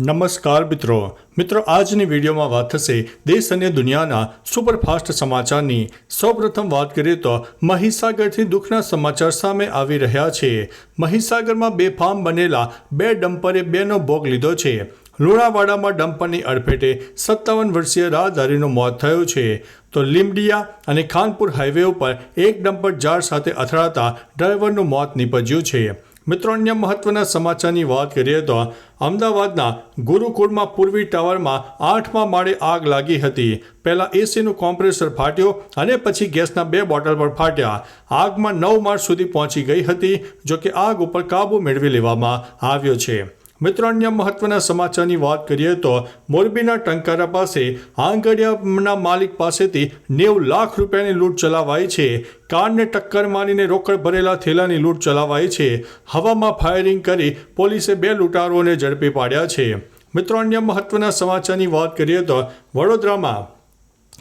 નમસ્કાર મિત્રો. મિત્રો, આજની વિડીયોમાં વાત થશે દેશ અને દુનિયાના સુપરફાસ્ટ સમાચારની. સૌપ્રથમ વાત કરીએ તો મહીસાગરથી દુઃખના સમાચાર સામે આવી રહ્યા છે. મહીસાગરમાં બેફામ બનેલા બે ડમ્પરે બેનો ભોગ લીધો છે. લુણાવાડામાં ડમ્પરની અડફેટે સત્તાવન વર્ષીય રાહદારીનું મોત થયું છે. તો લીમડિયા અને ખાનપુર હાઈવે ઉપર એક ડમ્પર ઝાડ સાથે અથડાતા ડ્રાઈવરનું મોત નીપજ્યું છે. મિત્રો, અન્ય મહત્વના સમાચારની વાત કરીએ તો અમદાવાદના ગુરુકુળમાં પૂર્વી ટાવરમાં આઠમા માળે આગ લાગી હતી. પહેલાં એસીનું કોમ્પ્રેસર ફાટ્યો અને પછી ગેસના બે બોટલ પર ફાટ્યા. આગમાં નવ માળ સુધી પહોંચી ગઈ હતી, જોકે આગ ઉપર કાબુ મેળવી લેવામાં આવ્યો છે. મિત્રો, અન્ય મહત્વના સમાચારની વાત કરીએ તો મોરબીના ટંકારા પાસે આંગડિયાના માલિક પાસેથી નેવું લાખ રૂપિયાની લૂંટ ચલાવાઈ છે. કારને ટક્કર મારીને રોકડ ભરેલા થેલાની લૂંટ ચલાવાઈ છે. હવામાં ફાયરિંગ કરી પોલીસે બે લૂંટારોને ઝડપી પાડ્યા છે. મિત્રો, અન્ય મહત્વના સમાચારની વાત કરીએ તો વડોદરામાં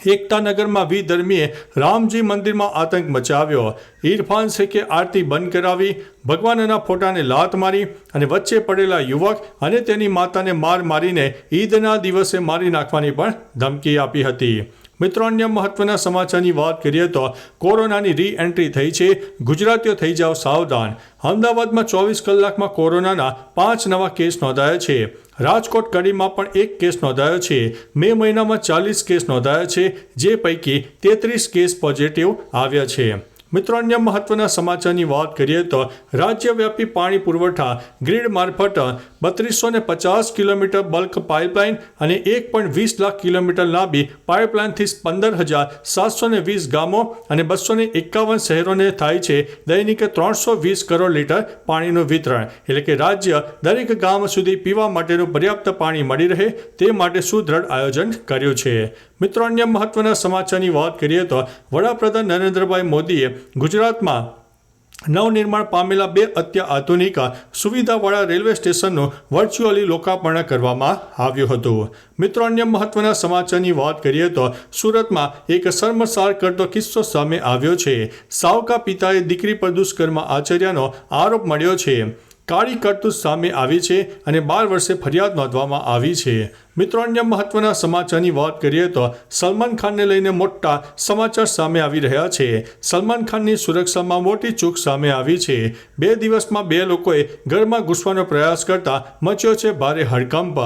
એકતાનગરમાં વિધર્મીએ રામજી મંદિરમાં આતંક મચાવ્યો. ઇરફાન શેખે આરતી બંધ કરાવી, ભગવાનના ફોટાને લાત મારી અને વચ્ચે પડેલા યુવક અને તેની માતાને માર મારીને ઈદના દિવસે મારી નાખવાની પણ ધમકી આપી હતી. મિત્રો, અન્ય મહત્વના સમાચારની વાત કરીએ તો કોરોનાની રી એન્ટ્રી થઈ છે. ગુજરાતીઓ થઈ જાઓ સાવધાન. અમદાવાદમાં ચોવીસ કલાકમાં કોરોનાના પાંચ નવા કેસ નોંધાયા છે. રાજકોટ કડીમાં પણ એક કેસ નોંધાયો છે. મે મહિનામાં ચાલીસ કેસ નોંધાયા છે, જે પૈકી તેત્રીસ કેસ પોઝિટિવ આવ્યા છે. મિત્રો, અન્ય મહત્વના સમાચારની વાત કરીએ તો રાજ્યવ્યાપી પાણી પુરવઠા ગ્રીડ મારફત બત્રીસો ને પચાસ કિલોમીટર બલ્ક પાઇપલાઇન અને એક પોઈન્ટ વીસ લાખ કિલોમીટર લાંબી પાઇપલાઇનથી પંદર હજાર સાતસો ને વીસ ગામો અને બસો ને એકાવન શહેરોને થાય છે દૈનિક ત્રણસો વીસ કરોડ લીટર પાણીનું વિતરણ. એટલે કે રાજ્ય દરેક ગામ સુધી પીવા માટેનું પર્યાપ્ત પાણી મળી રહે તે માટે સુદ્રઢ આયોજન કર્યું છે. મિત્રો, અન્ય મહત્વના સમાચારની વાત કરીએ તો વડાપ્રધાન નરેન્દ્રભાઈ મોદીએ ગુજરાતમાં નવનિર્માણ પામેલા બે અત્યાધુનિક સુવિધાવાળા રેલવે સ્ટેશનનું વર્ચ્યુઅલી લોકાર્પણ કરવામાં આવ્યું હતું. મિત્રો, અન્ય મહત્વના સમાચારની વાત કરીએ તો સુરતમાં એક શર્મસાર કરતો કિસ્સો સામે આવ્યો છે. સાવકા પિતાએ દીકરી પર દુષ્કર્મ આચર્યાનો આરોપ મળ્યો છે. કાળી કરતૂત સામે આવી છે અને બાર વર્ષે ફરિયાદ નોંધવામાં આવી છે. મિત્રો, અન્ય મહત્વના સમાચારની વાત કરીએ તો સલમાન ખાનને લઈને મોટા સમાચાર સામે આવી રહ્યા છે. સલમાન ખાનની સુરક્ષામાં મોટી ચૂક સામે આવી છે. બે દિવસમાં બે લોકોએ ઘરમાં ઘૂસવાનો પ્રયાસ કરતા મચ્યો છે ભારે હડકંપ.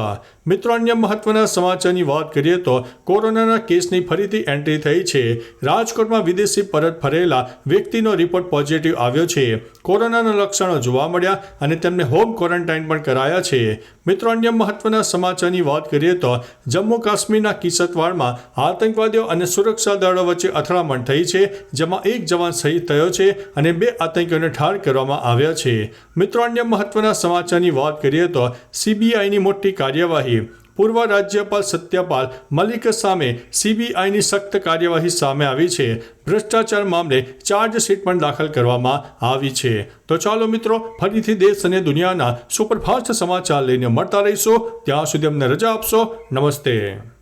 મિત્રો, અન્ય મહત્વના સમાચારની વાત કરીએ તો કોરોનાના કેસની ફરીથી એન્ટ્રી થઈ છે. રાજકોટમાં વિદેશી પરત ફરેલા વ્યક્તિનો રિપોર્ટ પોઝિટિવ આવ્યો છે. કોરોનાના લક્ષણો જોવા મળ્યા અને તેમને હોમ ક્વોરન્ટાઇન પણ કરાયા છે. મિત્રો, અન્ય મહત્વના સમાચારની વાત કરીએ તો જમ્મુ કાશ્મીરના કિસતવાડમાં આતંકવાદીઓ અને સુરક્ષા દળો વચ્ચે અથડામણ થઈ છે, જેમાં એક જવાન શહીદ થયો છે અને બે આતંકીઓને ઠાર કરવામાં આવ્યા છે. મિત્રો, અન્ય મહત્વના સમાચારની વાત કરીએ તો સીબીઆઈની મોટી કાર્યવાહી. પૂર્વ રાજ્યપાલ સત્યપાલ મલિક સામે સીબીઆઈની સખ્ત કાર્યવાહી સામે આવી છે. ભ્રષ્ટાચાર મામલે ચાર્જશીટ પણ દાખલ કરવામાં આવી છે. તો ચાલો મિત્રો, ફરીથી દેશ અને દુનિયાના સુપરફાસ્ટ સમાચાર લઈને મળતા રહીશો. ત્યાં સુધી અમને રજા આપશો. નમસ્તે.